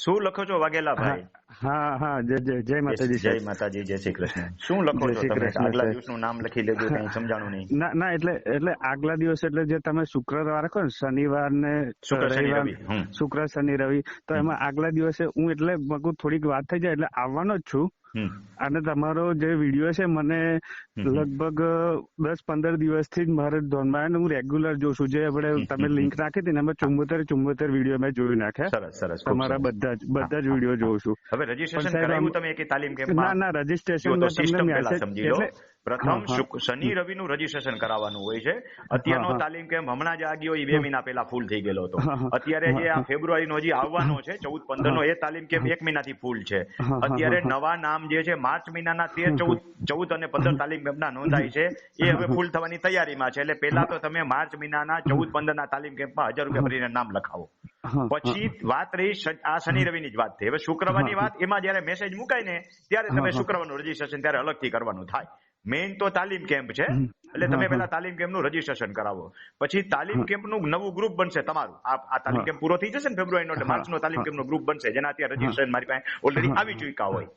શું લખો છો વાઘેલા ભાઈ હા હા જય જય જય માતાજી જય માતાજી જય શ્રી કૃષ્ણ શું લખો છો તમે આગલા. દિવસનું નામ લખી લેજો કઈ સમજાણું નહીં ના ના એટલે એટલે આગલા દિવસ એટલે જે તમે શુક્રવાર રાખો ને શનિવાર ને શુક્ર, શનિ, રવિવાર રવિ. શુક્ર શનિ રવિ તો એમાં આગલા દિવસે હું એટલે મગું થોડીક વાત થઈ જાય એટલે આવવાનો જ છું. અને તમારો જે વીડિયો છે મને લગભગ દસ પંદર દિવસથી જ મારે ધોનમાં હું રેગ્યુલર જોઉં છું. જે આપણે તમે લિંક નાખી હતી ને એમાં ચુંબોતેર ચુંબોતેર વીડિયો મેં જોઈ નાખ્યા. સરસ સરસ. તમારા બધા જ બધા જ વીડિયો જોઉં છું. હવે રજીસ્ટ્રેશન કરાવ્યું તમે એકે તાલીમ ના કેમ્પમાં? ના રજીસ્ટ્રેશન જો તો સિસ્ટમ પેલા મેસેજ એટલે પ્રથમ. શનિ રવિ નું રજીસ્ટ્રેશન કરાવવાનું હોય છે. અત્યારનો. તાલીમ કેમ્પ હમણાં જ આ ગયો એ બે મહિના પહેલા ફૂલ થઈ ગયેલો હતો. અત્યારે જે આ ફેબ્રુઆરીનો હજી આવવાનો છે ચૌદ પંદર નો એ તાલીમ કેમ્પ એક મહિનાથી ફૂલ છે? અત્યારે નવા નામ જે છે માર્ચ મહિનાના તેર ચૌદ ચૌદ અને પંદર તાલીમ કેમ્પના નોંધાય છે. એ હવે ફૂલ થવાની તૈયારીમાં છે. એટલે પહેલા તો તમે માર્ચ મહિનાના ચૌદ પંદર ના તાલીમ કેમ્પમાં હજાર રૂપિયા ભરીને નામ લખાવો. પછી વાત રહી આ શનિ રવિની જ વાત થઈ. હવે શુક્રવારની વાત એમાં જયારે મેસેજ મુકાય ને ત્યારે તમે શુક્રવારનું રજીસ્ટ્રેશન ત્યારે અલગથી કરવાનું થાય. મેઇન તો તાલીમ કેમ્પ છે. એટલે તમે. પેલા તાલીમ કેમ્પનું રજીસ્ટ્રેશન કરાવો. પછી તાલીમ. કેમ્પનું નવું ગ્રુપ બનશે તમારું. આ તાલીમ. કેમ્પ પૂરો થઈ જશે ને ફેબ્રુઆરીનો એટલે માર્ચનો તાલીમ. કેમ્પનો ગ્રુપ બનશે. જેના અત્યારે રજીસ્ટ્રેશન મારી પાસે ઓલરેડી આવી ચૂક્યા હોય.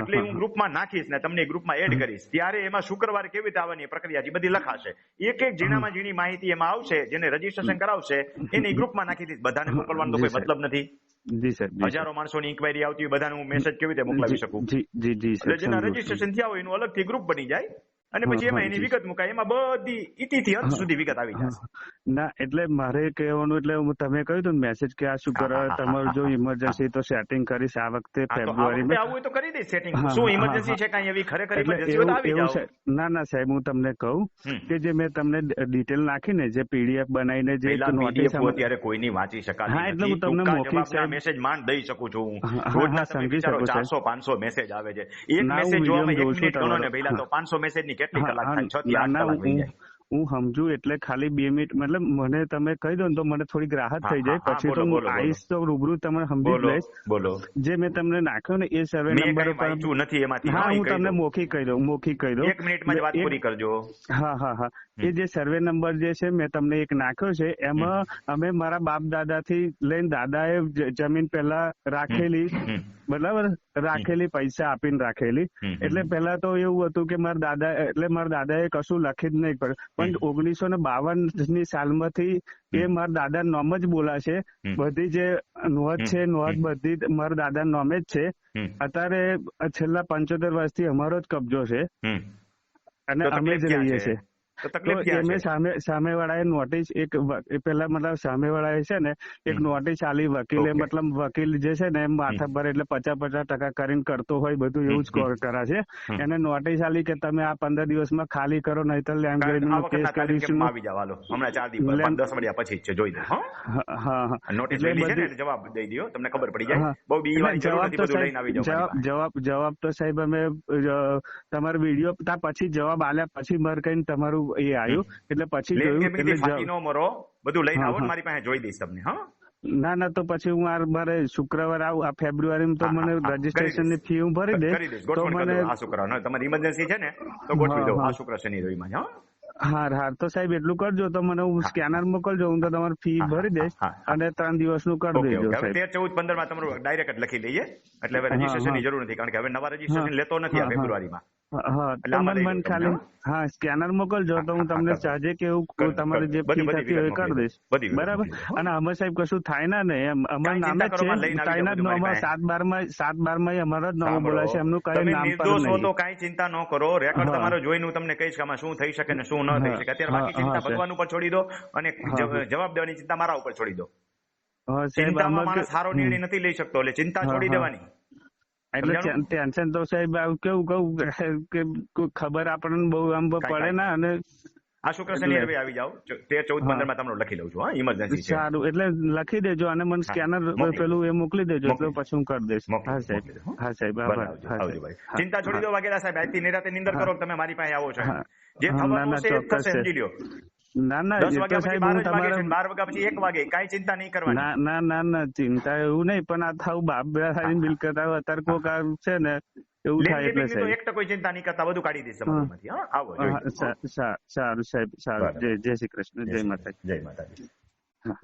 એટલે હું ગ્રુપમાં નાખીશ ને તમને ગ્રુપમાં એડ કરીશ. ત્યારે એમાં શુક્રવારે કેવી રીતે આવવાની પ્રક્રિયા છે બધી લખાશે. એક એક જીણામાં જીણી માહિતી એમાં આવશે જેને રજીસ્ટ્રેશન કરાવશે એને ગ્રુપમાં નાખી દઈશ. બધાને મોકલવાનો તો કોઈ મતલબ નથી. જી સર હજારો માણસોની ઇન્કવાયરી આવતી હોય બધાને હું મેસેજ કેવી રીતે મોકલાવી શકું? જી જી જી સર જેના રજીસ્ટ્રેશન થયા હોય એનું અલગથી ગ્રુપ બની જાય. અને પછી એમાં એની. વિગત મુકાય. એમાં બધી ઇતિથી અંત સુધી વિગત આવી જાય ના એટલે મારે કહેવાનું એટલે હું તમે કહ્યું હતું મેસેજ કે આ શું કરે તમારું જો ઇમરજન્સી તો સેટિંગ કરીશ આ વખતે ફેબ્રુઆરીમાં આવું તો કરી દઈશ સેટિંગ શું ઇમરજન્સી છે કાંઈ એવી ખરેખર ઇમરજન્સી તો આવી એવું ના ના સાહેબ હું તમને કહું કે જે મેં તમને ડિટેલ નાખીને જે પીડીએફ બનાવીને જે PDF અત્યારે કોઈની વાંચી શકાતી હા, એટલે હું તમને મોકલી સાહેબ- મેસેજ માંડ દઈ શકું છું હું. રોજના સમજી શકું, ચારસો પાંચસો મેસેજ આવે છે. એક મેસેજ જોવામાં એક મિનિટ ગણો ને પહેલા તો હા. પાંચસો મેસેજની કેટલી હા, કલાક હા, થાય છ થી ના, આઠ ના, કલાક થઈ હું સમજુ એટલે ખાલી બે મિનિટ મતલબ મને તમે કહી દો ને તો મને થોડીક રાહત થઈ જાય. પછી તો હું બોલો. તો રૂબરૂ તમને સમજી લઈશ. બોલો. જે મેં તમને નાખ્યો ને એ સર્વે નંબર પર નથી એમાંથી. હા હા, તમને દઉં. કહી દઉં મોખી કહી દઉં. એક મિનિટમાં જ વાત પૂરી કરજો. હા હા હા. એ જે સર્વે નંબર જે છે મેં તમને એક નાખ્યો છે એમાં અમે મારા બાપ દાદા થી લઈને દાદાએ એ જમીન પહેલા રાખેલી બરાબર? રાખેલી પૈસા આપીને રાખેલી. એટલે પહેલા તો એવું હતું કે મારા દાદા એટલે મારા દાદાએ કશું લખી જ નહીં પડ્યું પણ ઓગણીસો ને બાવનની સાલમાંથી એ મારા દાદા નોમ જ બોલાશે. બધી જે નોંધ છે. નોંધ બધી મારા દાદા નોમે જ છે. અત્યારે છેલ્લા પંચોતેર વર્ષથી અમારો જ કબજો છે. અને અમે જ રહીએ છીએ. તો તો સામે સામે વાળાએ નોટિસ એક પેલા મતલબ સામે વાળાએ છે ને એક નોટિસ આલી વકીલે મતલબ વકીલ જે છે ને માથા પર એટલે પચાસ પચાસ ટકા કરીને કરતો હોય બધું એવું જ હમ. કરા છે એને નોટિસ આલી કે તમે આ પંદર દિવસમાં ખાલી કરો કે ગ્રેડિંગ આ નો કેસ કરીશું. આવી જવાલો હમણાં ચાર દિવસ દસ મળ્યા પછી છે જોઈ દો હા. નોટિસ લઈ છે ને જવાબ દઈ દો તમને ખબર પડી જાય. બહુ બીજી વાર જવાબ તો લઈને આવી જાવ જવાબ જવાબ જવાબ તો સાહેબ અમે તમારો વીડિયો પછી જવાબ આલ્યા પછી મર કઈ તમારું એ આવ્યું એટલે પછી જોયું એટલે ન મરો બધું લઈને આવો મારી પાસે જોઈ દઈશ તમને હા? ના ના તો પછી હું આ મારે શુક્રવાર આવું આ ફેબ્રુઆરીમાં તો મને હા, હા. રજીસ્ટ્રેશનની ફી હું ભરી દઈશ. તો મને આ શુક્રવાર તમારી ઇમરજન્સી છે ને તો ગોઠવી હા, દો આ શુક્ર શનિ રવિમાં હા? હાર હાર. તો સાહેબ એટલું કરજો. તો મને હું સ્કેનર મોકલજો હું તો તમારી ફી ભરી દઈશ હા, હા. અને ત્રણ દિવસનું કરી ઓકે દેજો તેર ચૌદ પંદરમાં તમારું ડાયરેક્ટ લખી લઈએ એટલે હવે હા, રજીસ્ટ્રેશનની જરૂર નથી કારણ કે હવે નવા રજીસ્ટ્રેશન હા, લેતો નથી આ હા, હા. ફેબ્રુઆરીમાં હા, હા મને ખાલી હા. સ્કેનર મોકલજો તો હું તમને ચાર્જે કે એવું કર- જે ફી થતી હોય કરી દઈશ. બરાબર? અને આમાં સાહેબ કશું થાય ના ને એમ અમારું નામ જ છે આવી જ નામ સાત બારમાં સાત બારમાં અમારા જ નામ બોલાય છે એમનું કઈ નામ પર તો કાંઈ ચિંતા ન કરો. રેકોર્ડ તમારો જોઈને હું તમને કહીશ કે આમાં શું થઈ શકે ને શું ન થઈ શકે. અત્યારે બાકી ચિંતા. ભગવાન ઉપર છોડી દો અને હા, જ- જવાબ દેવાની ચિંતા મારા ઉપર છોડી દો. ચિંતામાં માણસ સારો નિર્ણય નથી લઈ શકતો એટલે ચિંતા છોડી દેવાની. એટલે ટેન્શન તો સાહેબ આવું કેવું કહું કે ખબર આપણને બહુ આમ પડે ના અને આ શુક્ર શનિ રવિ આવી જાવ તેર ચૌદ. પંદરમાં તમને લખી લઉં છું હા ઇમરજન્સી છે. સારું એટલે લખી દેજો અને મને સ્કેનર પેલું એ મોકલી દેજો એટલે પછી હું કરી દઈશ. હા સાહેબ. હા. સાહેબ આવજો, ભાઈ. ચિંતા છોડી દો વાઘેલા સાહેબ આજથી નિરાતે નિંદર કરો તમે મારી પાસે આવો છો. જે થવાનું છે એ થશે સમજી લ્યો ના ના દસ વાગ્યા પછી બાર જ વાગે છે બાર વાગ્યા પછી એક વાગે કઈ ચિંતા નહીં કરવાની. ના ના ના ના ચિંતા એવું નહીં પણ આ થાવ બાપ બેસાડી મિલકત આવે અત્યારે કોક છે ને એવું થાય એટલે તો સાહેબ. એક ટકો ચિંતા નહીં કરતા બધું કાઢી દેશે હા. આવો સારું સાહેબ સારું. જય જય શ્રી કૃષ્ણ જય માતા માતાજી. જય માતાજી. હા.